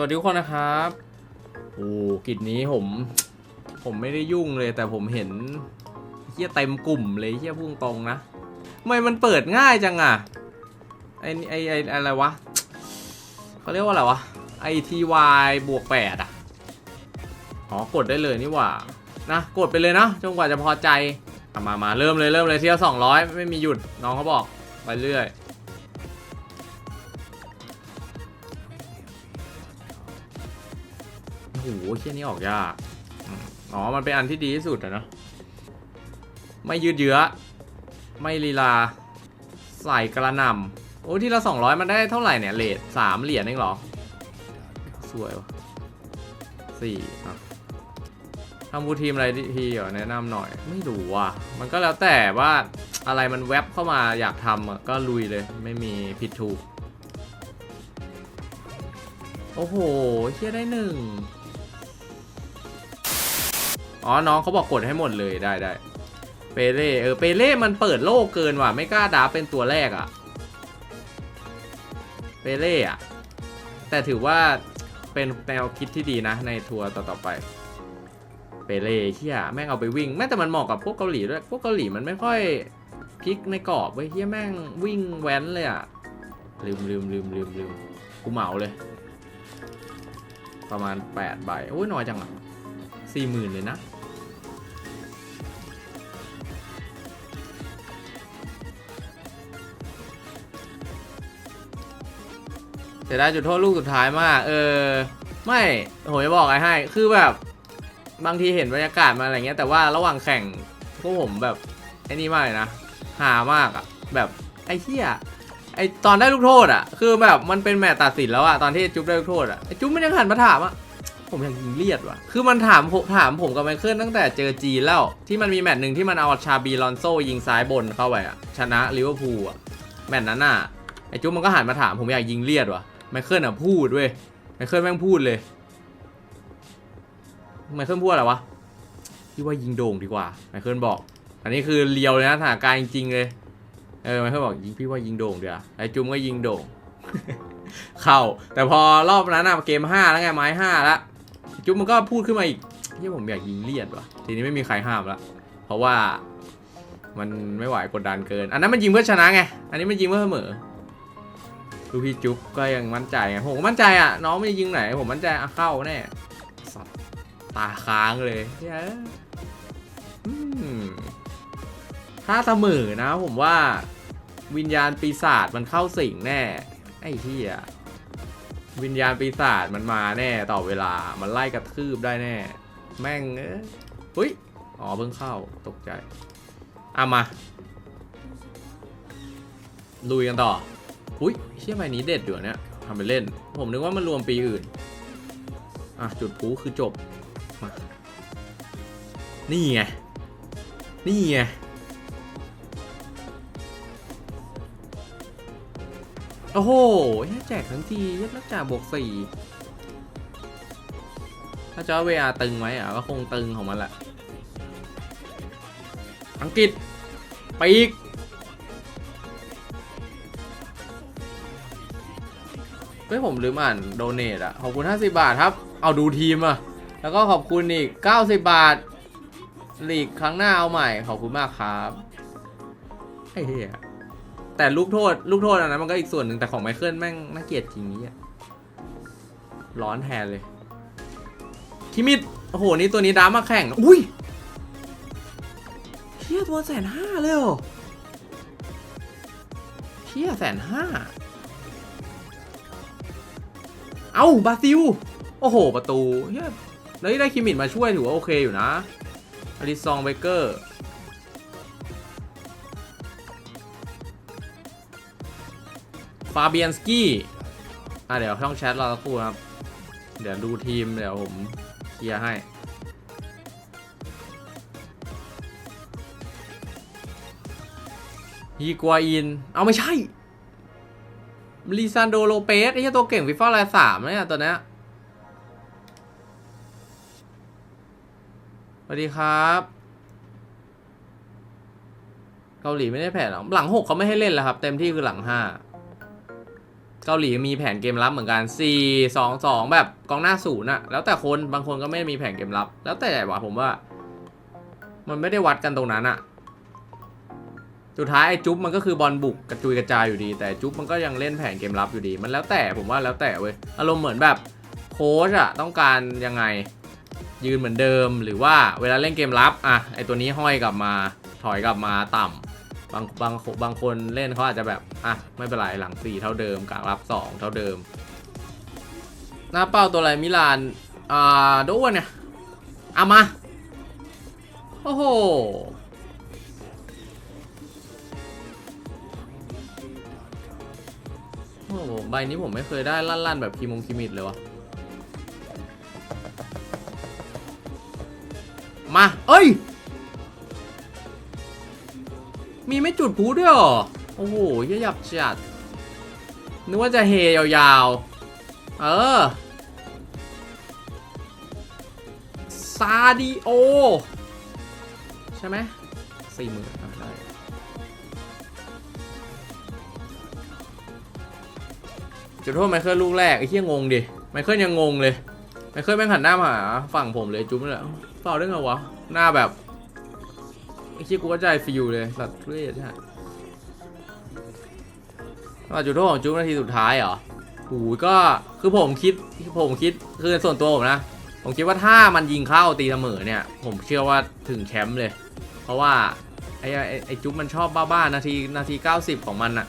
วัสดีทุกคนนะครับโอ้กิจนี้ผม ผมไม่ได้ยุ่งเลย แต่ผมเห็นเฮียเต็มกลุ่มเลยเฮียพุ่งตรงนะทำไมมันเปิดง่ายจังอะไอไอไออะไรวะเขาเรียกว่าอะไรวะไอทีวายบวกแปดอะอ๋อกดได้เลยนี่หว่านะกดไปเลยนะจนกว่าจะพอใจมามาเริ่มเลยเริ่มเลยเที่ยวสองร้อยไม่มีหยุดน้องเขาบอกไปเรื่อย โอ้โหเชี่ยนี้ออกยากอ๋อ มันเป็นอันที่ดีที่สุดอะเนาะไม่ยืดเยื้อ ไม่ลีลา ใส่กระนำโอ้ที่ละสองร้อยมันได้เท่าไหร่เนี่ยเลทสามเหรียญเองเหรอ สวยวะสี่อะทำบูทีมอะไรทีเหรอแนะนำหน่อย ไม่รู้ว่ะ มันก็แล้วแต่ว่าอะไรมันแวบเข้ามาอยากทำอะก็ลุยเลย ไม่มีผิดถูก โอ้โหเชี่ยได้หนึ่ง อ๋อ น้องเขาบอกกดให้หมดเลยได้ได้เปเล่เออเปเล่มันเปิดโลกเกินว่ะ ไม่กล้าดาเป็นตัวแรกอะ่ะเปเล่อะแต่ถือว่าเป็นแนวคิดที่ดีนะ ในทัวร์ต่อๆไป เปเล่เฮียแม่งเอาไปวิ่งแม่แต่มันเหมาะกับพวกเกาหลีด้วยพวกเกาหลีมันไม่ค่อยพลิกในกรอบเว้ยเฮียแม่งวิ่งแว้นเลยอะ่ะลืมลืมลืมลืมลืมกูเหมาเลย ประมาณ8ใบโอ้ยน้อยจังอะสี่หมื่นเลยนะ สียดายจุดโทษลูกสุดท้ายมาก เออ ไม่ผมจะบอกอะไรให้ คือแบบ บางทีเห็นบรรยากาศมาอะไรเงี้ย แต่ว่าระหว่างแข่งพวกผมแบบไอ้นี่มากเลยนะ หามากอะแบบไอ้เหี้ยไอตอนได้ลูกโทษอะ คือแบบมันเป็นแมตช์ตัดสินแล้วอะตอนที่จุ๊บได้ลูกโทษอะไอจุ๊บมันยังหันมาถามอะผมยังยิงเลียดว่ะ คือมันถามผมถามผมกับไมเคิลตั้งแต่เจอจีแล้วที่มันมีแมตช์หนึ่งที่มันเอาชาบีลอนโซยิงซ้ายบนเข้าไปอะชนะลิเวอร์พูลอะแมตช์นั้นน่ะไอจุ๊บมันก็หันมาถามผมอยากยิงเลียดว่ะ ไมเคิลอะพูดเว้ยไมเคิลแม่งพูดเลยไมเคิลพูดอะไรวะพี่ว่ายิงโด่งดีกว่าไมเคิลบอก อันนี้คือเลียวเลยนะสถานการณ์จริงๆเลยเออไมันเขาบอกยิงพี่ว่ายิงโด่งเดียวไอ้จุ้มก็ยิงโด่ง เข้า แต่พอรอบนั้นอะเกมห้าแล้วไงไม้ห้าละจุ้มมันก็พูดขึ้นมาอีกที่ผมอยากยิงเลียดว่ะทีนี้ไม่มีใครห้ามละเพราะว่ามันไม่ไหวกดดันเกิน อันนั้นมันยิงเพื่อชนะไง อันนี้มันยิงเพื่อเสมอ ดูพี่จุ๊บก็ยังมั่นใจไงผมก็มั่นใจอะ น้องไม่ยิงไหน ผมมั่นใจอะเข้าแน่สัตว์ตาค้างเลยเฮ้ยอืมถ้าเสมอนะผมว่าวิญญาณปีศาจมันเข้าสิงแน่ ไอ้ที่อะวิญญาณปีศาจมันมาแน่ต่อเวลามันไล่กระทืบได้แน่ แม่งเอ้ยหุ้ยอ๋อเพิ่งเข้าตกใจเอามาลุยกันต่อ หุ้ยเชี่ยใบนี้เด็ดอยู่เนี่ยทำไปเล่น ผมนึกว่ามันรวมปีอื่น อะ จุดพลุคือจบมานี่ไง นี่ไง โอ้โหแค่แจกทั้งทียัดนักจ่าบวกสี่ถ้าจอเวอาตึงไหมอะก็คงตึงของมันแหละ อังกฤษไปอีก เฮ้ยผมลืมอ่านโดเนทอะขอบคุณ 50 บาทครับ เอาดูทีมอะแล้วก็ขอบคุณอีก 90 บาทลีกครั้งหน้าเอาใหม่ ขอบคุณมากครับไอ้เหี้ยแต่ลูกโทษ ลูกโทษอันนั้นมันก็อีกส่วนหนึ่งแต่ของไมเคิลแม่งน่าเกลียดจริงนี้อะร้อนแทนเลยคิมิดโอ้โห นี่ตัวนี้ดามาแข่ง อุ้ยเชี่ยตัวแสนห้าเลยเหรอเชี่ยแสนห้า เอ้าบราซิล โอ้โห ประตูเฮียแล้วได้คิมิดมาช่วยถือว่าโอเคอยู่นะอลิซองเบเกอร์ฟาเบียนสกี้อะเดี๋ยวช่องแชทเราสักครู่นครับ เดี๋ยวดูทีมเดี๋ยวผมเคลียร์ให้ฮีกวาอิน เอาไม่ใช่ ลิซานโดโลเปสไอ้เหี้ยตัวเก่งฟีฟ่าลายสามเนี่ยตัวเนี้ยสวัสดีครับ เกาหลีไม่ได้แผนหรอกหลังหกเขาไม่ให้เล่นแล้วครับ เต็มที่คือหลังห้าเกาหลีมีแผนเกมรับเหมือนกันสี่สองสองแบบกองหน้าศูนย์อะแล้วแต่คนบางคนก็ไม่ได้มีแผนเกมรับ แล้วแต่ว่าผมว่า มันไม่ได้วัดกันตรงนั้นอะ สุดท้ายไอ้จุ๊บมันก็คือบอลบุกกระจุยกระจายอยู่ดี แต่จุ๊บมันก็ยังเล่นแผนเกมรับอยู่ดี มันแล้วแต่ผมว่าแล้วแต่เว้ยอารมณ์เหมือนแบบโค้ชอะต้องการยังไงยืนเหมือนเดิม หรือว่าเวลาเล่นเกมรับอะไอตัวนี้ห้อยกลับมาถอยกลับมาต่ำบางบางบางคนเล่นเขาอาจจะแบบอะไม่เป็นไรหลังสี่เท่าเดิมกลางรับสองเท่าเดิม หน้าเป้าตัวอะไรมิลานอ่าโดอ้วนเนี่ยเอามา โอ้โห โอ้โหใบนี้ผมไม่เคยได้ลั่นๆแบบคีมงคีมิดเลยวะมา เอ้ย มีไม่จุดพูด้วยหรอ โอ้โหเหี้ยหยับจัด นึกว่าจะเฮยาวๆ เออ ซาดิโอ ใช่ไหมสี่หมื่น จุดโทษไมเคิลลูกแรกไอ้เหี้ยงงดิไมเคิลยังงงเลยไมเคิลแม่งหันหน้ามาหาฝั่งผมเลยจุ๊บเลยเปล่าได้ไงวะหน้าแบบไอ้เหี้ยกูก็ใจฟิวเลยสัตว์เรศใช่ไหมจุดโทษของจุ๊บนาทีสุดท้ายเหรอโอ้ยก็คือผมคิดผมคิดคือส่วนตัวผมนะ ผมคิดว่าถ้ามันยิงเข้าตีเสมอเนี่ย ผมเชื่อว่าถึงแชมป์เลย เพราะว่าไอ้ไอ้ไอ้จุ๊บมันชอบบ้าๆนาทีนาที 90 ของมันอะ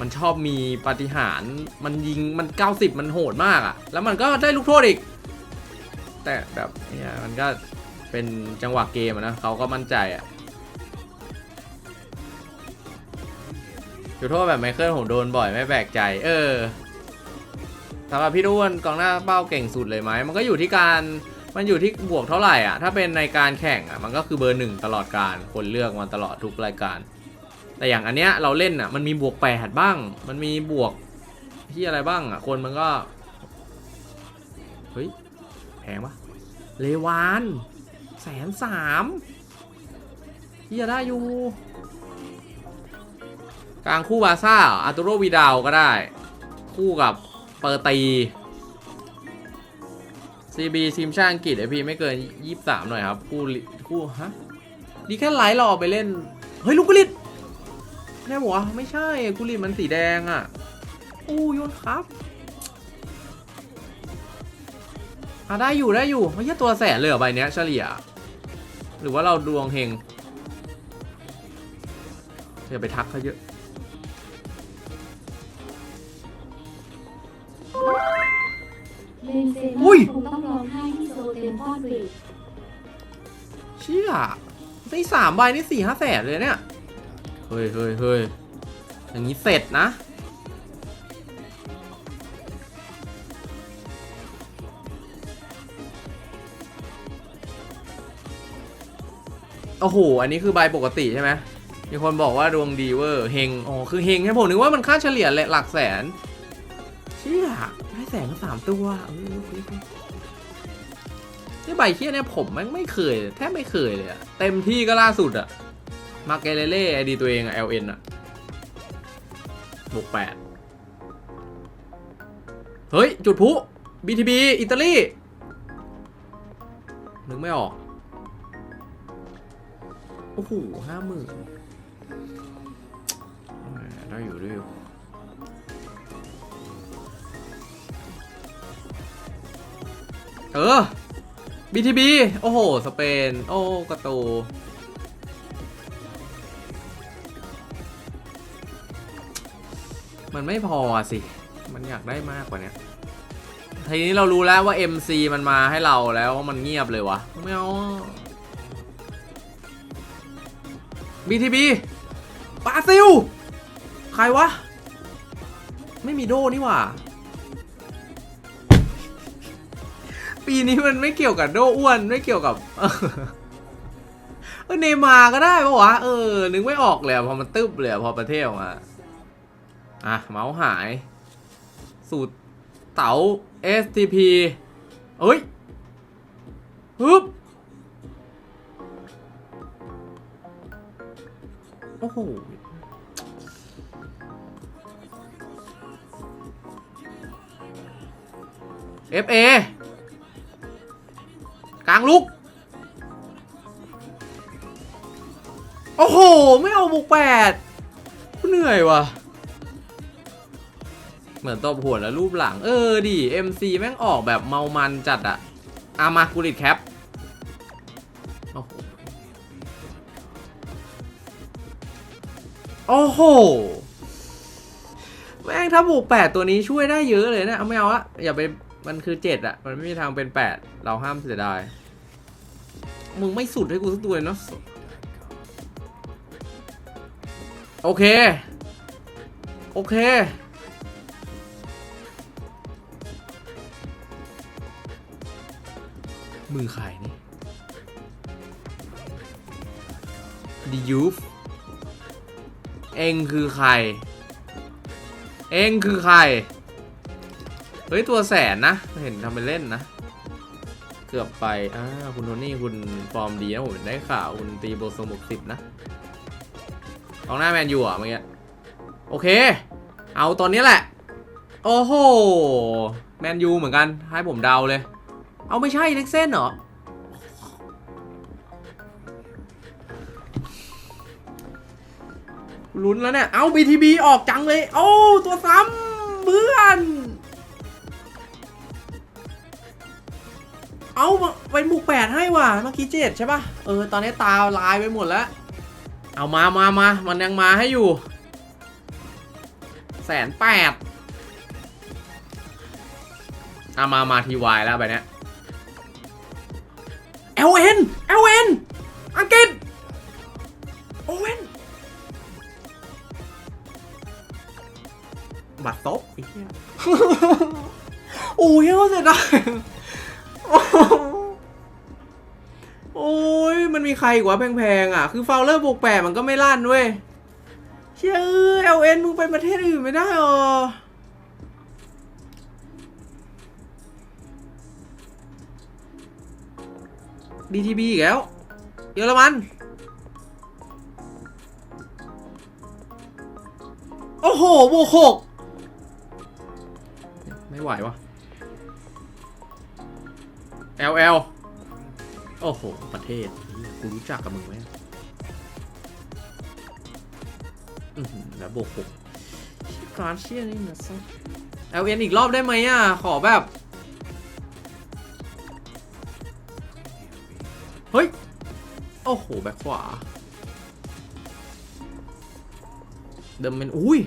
มันชอบมีปาฏิหาริย์มันยิงมัน 90 มันโหดมากอะแล้วมันก็ได้ลูกโทษอีก แต่แบบเนี่ยมันก็เป็นจังหวะเกมนะเขาก็มั่นใจอะจุดโทษแบบไมเคิลผมโดนบ่อยไม่แปลกใจ เออสำหรับพี่ด้วนกองหน้าเป้าเก่งสุดเลยไหมมันก็อยู่ที่การมันอยู่ที่บวกเท่าไหร่อะ ถ้าเป็นในการแข่งอะ มันก็คือเบอร์หนึ่งตลอดการ คนเลือกมาตลอดทุกรายการ แต่อย่างอันเนี้ยเราเล่นอะมันมีบวกแปดบ้าง มันมีบวกที่อะไรบ้างอะคนมันก็ เฮ้ย แพงปะเลวานแสนสามที่จะได้อยู่ กลางคู่บาซ่าอาร์ตูโรวีดาวก็ได้ คู่กับเปอร์ตี CB ทีมชาติอังกฤษไอพีไม่เกิน 23 หน่อยครับ คู่ลิคู่ฮะดีแค่ไลท์รอไปเล่น เฮ้ย ลูกกุลิต ได้หัวะไม่ใช่กุลิตมันสีแดงอะ่ะอู้โยนครับอะได้อยู่ได้อยู่ไม่ใช่ตัวแสนเลยเหรอใบเนี้ยเฉลี่ย หรือว่าเราดวงเฮงอย่าไปทักเขาเยอะเบนเซอุ้ยม่าคงต้องร้องไห้ที่โซเต็มฟอนเวกเชี่ยได้สามใบนี่สี่ห้าแสนเลยเนี่ยเฮ้ยเฮ้ยเฮ้ยอย่างนี้เสร็จนะ โอ้โห อันนี้คือใบปกติใช่ไหมมีคนบอกว่าดวงดีเวอร์เฮงอ๋อคือเฮงให้ผมนึกว่ามันค่าเฉลี่ยหลักแสน เชี่ยได้แสนมาสามตัวเออนี่ใบเคี้ยเนี่ยผมแม่งไม่เคย แทบไม่เคยเลยอะเต็มที่ก็ล่าสุดอะ มาเกเลเล่ไอดีตัวเองอะ LN อะบวกแปดเฮ้ย จุดพุ BTB อิตาลี นึกไม่ออก โอ้โหห้าหมื่นได้อยู่ได้อยู่เออ BTB โอ้โห สเปน โอ้กระตู มันไม่พอสิ มันอยากได้มากกว่านี้ทีนี้เรารู้แล้วว่า MC มันมาให้เราแล้วมันเงียบเลยวะไม่เอา BTB บราซิล ใครวะ ไม่มีโดนี่หว่า ปีนี้มันไม่เกี่ยวกับโดอ้วนไม่เกี่ยวกับเออเนมาก็ได้ปะวะ เออ นึกไม่ออกเลยพอมันตึ๊บเลยพอประเทศออกมา อะ เมาส์หาย สูตรเต๋า STP เอ้ยฮึบโอ้โห FA กลางลุก โอ้โห ไม่เอาบุกแปดเหนื่อยว่ะ เหมือนตบหัวแล้วรูปหลัง เออดิ MC แม่งออกแบบเมามันจัดอะอามากูริดแคปโอ้โหโอ้โหแม่งถ้าบุกแปดตัวนี้ช่วยได้เยอะเลยนะเอาไม่เอาละอย่าไปมันคือเจ็ดอะมันไม่มีทางเป็นแปดเราห้ามเสียดาย มึงไม่สุดให้กูสักตัวเลยเนาะโอเค โอเค มือใครนี่ดิยูฟเองคือใคร เองคือใคร เฮ้ย ตัวแสนนะ เห็นทำเป็นเล่นนะ เกือบไป อ่า คุณโทนี่คุณฟอร์มดีนะผมได้ข่าวคุณตีโบสมุกสิบนะกองหน้าแมนยูอะเมื่อกี้ โอเค เอาตอนนี้แหละ โอ้โห แมนยูเหมือนกัน ให้ผมเดาเลย เอาไม่ใช่เล็กเส้นเหรอ ลุ้นแล้วเนี่ย เอา BTB ออกจังเลย โอ้ตัวซ้ำเพื่อน เอาไปหมุกแปดให้ว่ะ เมื่อกี้เจ็ดใช่ปะเออ ตอนนี้ตาลายไปหมดแล้ว เอามามามามันยังมาให้อยู่ แสนแปดเอามา มาทีวายแล้วไปเนี้ย LN LN อังกฤษโอเว่นบัตรซบไอ้เหี้ยโอ้ยเขาเสียดายโอ้ยมันมีใครอีกวะแพงๆอะ คือฟาวเลอร์บวกแปดมันก็ไม่ลั่นเว้ย เชื่อเอลเอ็นมึงไปประเทศอื่นไม่ได้หรอ BTB อีกแล้ว เยอรมัน โอ้โหบวกหกไม่ไหววะ LL โอ้โห ประเทศ กูรู้จักกับมึงไหมอือแล้วบวกหกการเชียนี่นะซั LN อีกรอบได้ไหมอะ ขอแบบ เฮ้ย โอ้โห แบ็คขวา เดิมเป็น อุ้ย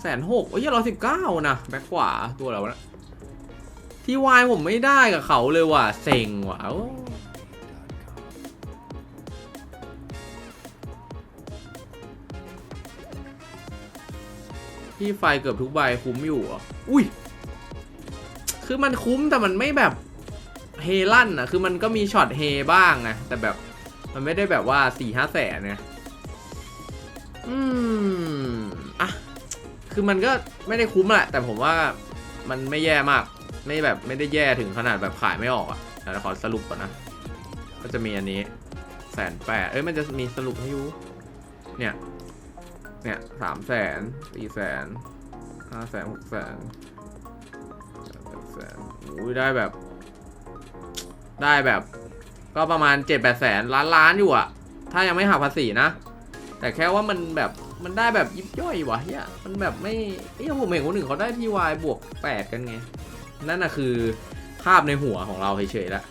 แสนหกโอ้ยร้อยสิบเก้านะ แบ็คขวา ตัวเรานะที่วายผมไม่ได้กับเขาเลยว่ะ เซ็งว่ะโอ้พี่ไฟเกือบทุกใบคุ้มอยู่อะ อุ้ย คือมันคุ้มแต่มันไม่แบบ เฮลั่นอะคือมันก็มีช็อตเฮบ้างไงแต่แบบมันไม่ได้แบบว่าสี่ห้าแสนเนี่ยอืมอะคือมันก็ไม่ได้คุ้มแหละแต่ผมว่ามันไม่แย่มาก ไม่แบบไม่ได้แย่ถึงขนาดแบบขายไม่ออกอะ่ะเดี๋ยวขอสรุปก่อนนะ ก็จะมีอันนี้แสนแปดเอ้ยมันจะมีสรุปให้ยูเนี่ย เนี่ยสามแสนสี่แสนห้าแสนหกแสนแปดแสนโอ้ยได้แบบ ได้แบบ ก็ประมาณเจ็ดแปดแสนล้านล้านอยู่อะถ้ายังไม่หักภาษีนะ แต่แค่ว่ามันแบบมันได้แบบยิบย่อยวะเฮียมันแบบไม่เอ้ยผมเห็นคนอื่นเขาได้ทีวายบวกแปดกันไง นั่นน่ะคือภาพในหัวของเราเฉยๆแล้ว